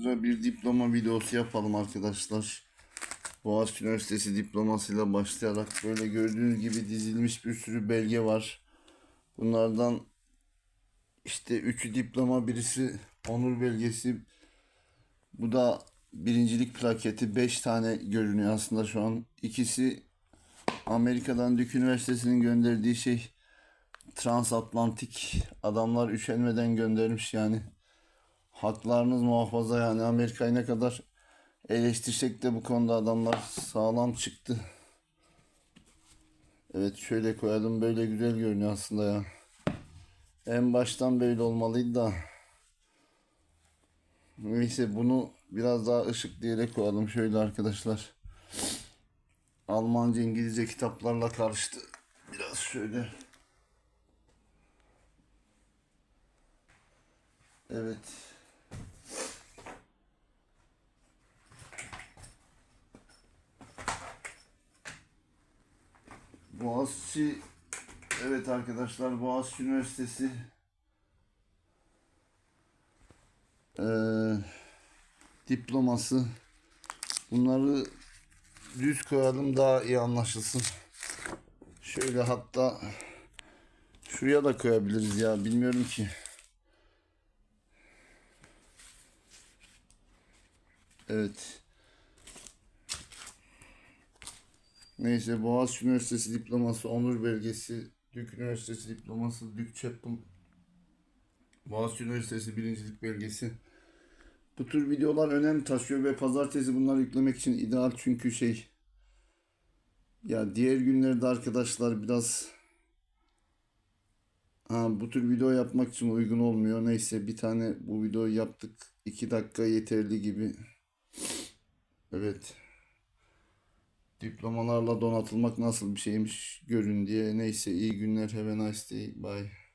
Bir diploma videosu yapalım arkadaşlar. Boğaziçi Üniversitesi diplomasıyla başlayarak böyle gördüğünüz gibi dizilmiş bir sürü belge var. Bunlardan işte üçü diploma, birisi onur belgesi. Bu da birincilik plaketi. Beş tane görünüyor aslında şu an. İkisi Amerika'dan Duke Üniversitesi'nin gönderdiği şey transatlantik adamlar üşenmeden göndermiş yani. Haklarınız muhafaza yani Amerika'yı ne kadar eleştirsek de bu konuda adamlar sağlam çıktı. Evet şöyle koyalım böyle güzel görünüyor aslında ya. En baştan böyle olmalıydı da. Neyse bunu biraz daha ışık diyerek koyalım şöyle arkadaşlar. Almanca İngilizce kitaplarla karıştı. Biraz şöyle. Evet. Boğaziçi Evet arkadaşlar Boğaziçi Üniversitesi eee, diploması bunları düz koyalım daha iyi anlaşılsın. Şöyle hatta şuraya da koyabiliriz ya bilmiyorum ki. Evet. Neyse Boğaziçi Üniversitesi diploması, onur belgesi, Duke Üniversitesi diploması, Duke Chapel, Boğaziçi Üniversitesi birincilik belgesi. Bu tür videolar önem taşıyor ve pazartesi bunları yüklemek için ideal çünkü şey ya diğer günlerde arkadaşlar biraz ha, bu tür video yapmak için uygun olmuyor. Neyse bir tane bu videoyu yaptık. 2 dakika yeterli gibi. Evet. Diplomalarla donatılmak nasıl bir şeymiş görün diye. Neyse iyi günler. Have a nice day. Bye.